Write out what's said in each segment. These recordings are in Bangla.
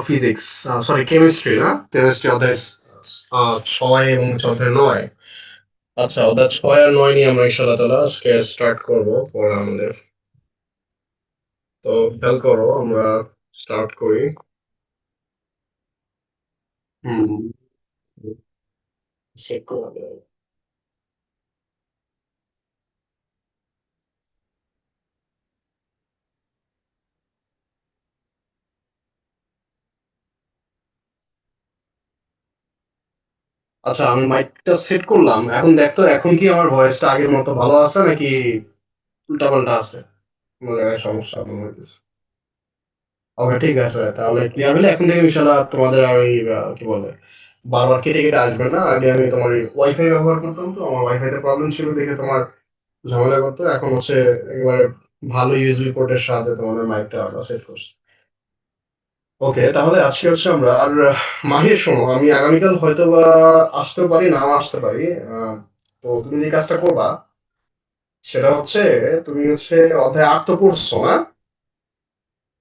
ফিজিক্স সরি কেমিস্ট্রি না? কেমিস্ট্রি অধ্যায় আহ, ছয় এবং অধ্যায় নয়। আচ্ছা অধ্যায় ছয় আর নয় নিয়ে আমরা ইনশাল্লাহ তালা আজকে স্টার্ট করব পড়া আমাদের। তো খেয়াল করো আমরা স্টার্ট করি। হুম আচ্ছা আমি মাইকটা সেট করলাম। এখন দেখতো এখন কি আমার ভয়েসটা আগের মতো ভালো আছে নাকি উল্টাপাল্টা আছে? কোনো জায়গায় সমস্যা ওকে, ঠিক আছে, তাহলে ক্লিয়ার হলে এখন থেকে ইনশাল্লাহ তোমাদের আর ওই কি বলে, বারবার কেটে কেটে আসবে না? আগে আমি তোমার ওয়াইফাই ব্যবহার করতাম তো, আমার ওয়াইফাইতে প্রবলেম ছিল দেখে তোমার ঝামেলা করতো। এখন হচ্ছে একেবারে ভালো ইউএসবি পোর্টের সাহায্যে তোমাদের মাইকটা সেট করছি। ওকে, তাহলে আজকে হচ্ছে আমরা, আর, মাহির শোনো, আমি আগামীকাল হয়তো বা আসতেও পারি, নাও আসতে পারি তো তুমি যে কাজটা করবা, সেটা হচ্ছে তুমি হচ্ছে অধ্যায় আট তো পড়ছো, না?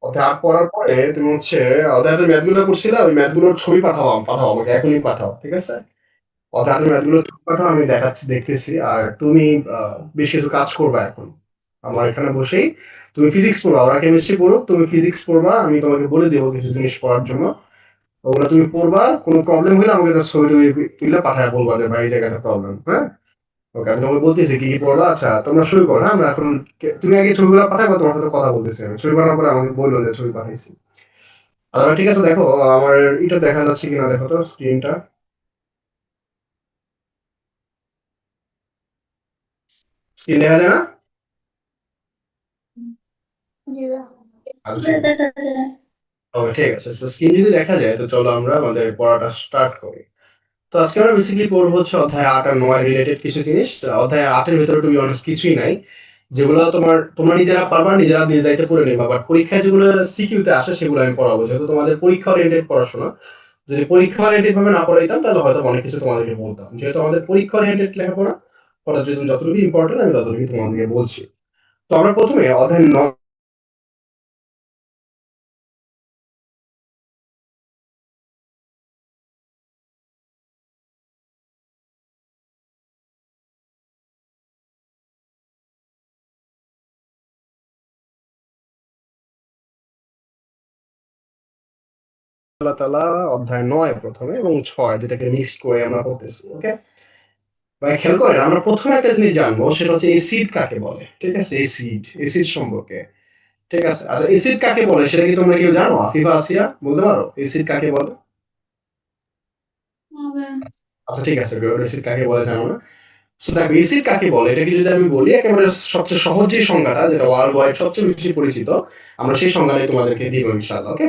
অধ্যায় আট পড়ার পরে তুমি হচ্ছে, অধ্যায় ম্যাথগুলো করছিলে ওই ম্যাথগুলোর ছবি পাঠাও পাঠাও আমাকে, এখনই পাঠাও, ঠিক আছে? অধ্যায় আটের ম্যাথগুলোর ছবি পাঠাও, আমি দেখাচ্ছি, দেখতেছি, আর তুমি বেশ কিছু কাজ করবা এখন। আমার এখানে বসেই তুমি ফিজিক্স পড়বা ওরা কেমিস্ট্রি পড়ো, তুমি ফিজিক্স পড়বা, আমি তোমাকে বলে দেবো কিছু জিনিস পড়ার জন্য। ওগুলো তুমি পড়বা, কোনো প্রবলেম হলে আমাকে জাস্ট ছবি টবি তুলে পাঠায় বলবা যে, ভাই জায়গাটা প্রবলেম হ্যাঁ? ওকে আমি তোমাকে বলতেছি, কি কি পড়বা? আচ্ছা তোমরা শুরু করো হ্যাঁ? আমরা এখন তুমি আগে ছবিগুলো পাঠাবো তোমার সাথে কথা বলতেছি আমি। ছবি পাঠানোর পরে আমাকে বলল যে, ছবি পাঠাইছি। আচ্ছা ঠিক আছে, দেখো, আমার এটা দেখা যাচ্ছে কিনা, দেখো তো স্ক্রিনটা স্ক্রিন দেখা যায় না? ঠিক আছে। তো যদি দেখা যায় তো চলো আমরা আমাদের পড়াটা স্টার্ট করি। তো আজকে আমরা বেসিক্যালি পড়ব হচ্ছে অধ্যায় আট আর নয় রিলেটেড কিছু জিনিস। অধ্যায় আটের ভিতরে টু বি অনেস্ট কিছুই নাই। যেগুলো তোমার তোমরা নিজেরা পারবা নিজেরা নিজ দায়িত্বে পড়ে নেবা। বাট পরীক্ষায় যেগুলো সিকিউতে আসে সেগুলো আমি পড়াবো। যেহেতু তোমাদের পরীক্ষা ওরিয়েন্টেড পড়াশোনা যদি পরীক্ষা ওরিয়েন্টেড ভাবে না পড়াইতাম তাহলে হয়তো অনেক কিছু তোমাদেরকে বলতাম। যেহেতু আমাদের পরীক্ষা ওরিয়েন্টেড লেখাপড়া পড়ার জন্য যতটুকু ইম্পর্টেন্ট আমি ততটুকু তোমাদেরকে বলছি। তো আমরা প্রথমে অধ্যায় নয় আল্লাহ তালা অধ্যায় নয় প্রথমে এবং ছয় দুটাকে মিক্স করে আমরা ওকে খেয়াল করেন আমরা প্রথমে একটা জিনিস জানব সেটা হচ্ছে এসিড কাকে বলে ঠিক আছে? এসিড এসিড সম্পর্কে ঠিক আছে? আচ্ছা এসিড কাকে বলে সেটা কি তোমরা কেউ জানো? আফিফা আসিয়া বলতে পারো? এসিড কাকে বলে? আচ্ছা ঠিক আছে এসিড কাকে বলে জানো না? সো দেখো এসিড কাকে বলে এটাকে যদি আমি বলি একেবারে সবচেয়ে সহজ যে সংজ্ঞাটা যেটা ওয়ার্ল্ড ওয়াইড সবচেয়ে বেশি পরিচিত আমরা সেই সংজ্ঞাটাই তোমাদেরকে দিব ইনশাআল্লাহ ওকে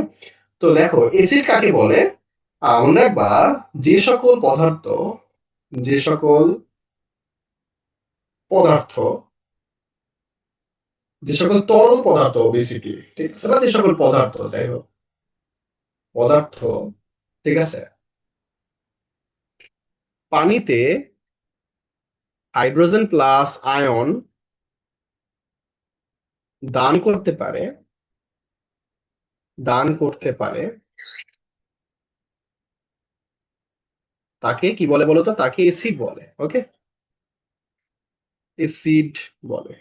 তো দেখো এসিড কাকে বলে? মনে রাখবা যে সকল পদার্থ, যে সকল পদার্থ, যে সকল তরল পদার্থ বেসিকলি ঠিক আছে? বা যে সকল পদার্থ, যাই হোক, পদার্থ, ঠিক আছে? পানিতে হাইড্রোজেন প্লাস আয়ন দান করতে পারে দান করতে পারে তাকে কি বলে বলতো? তাকে এসিড বলে ওকে এসিড বলে।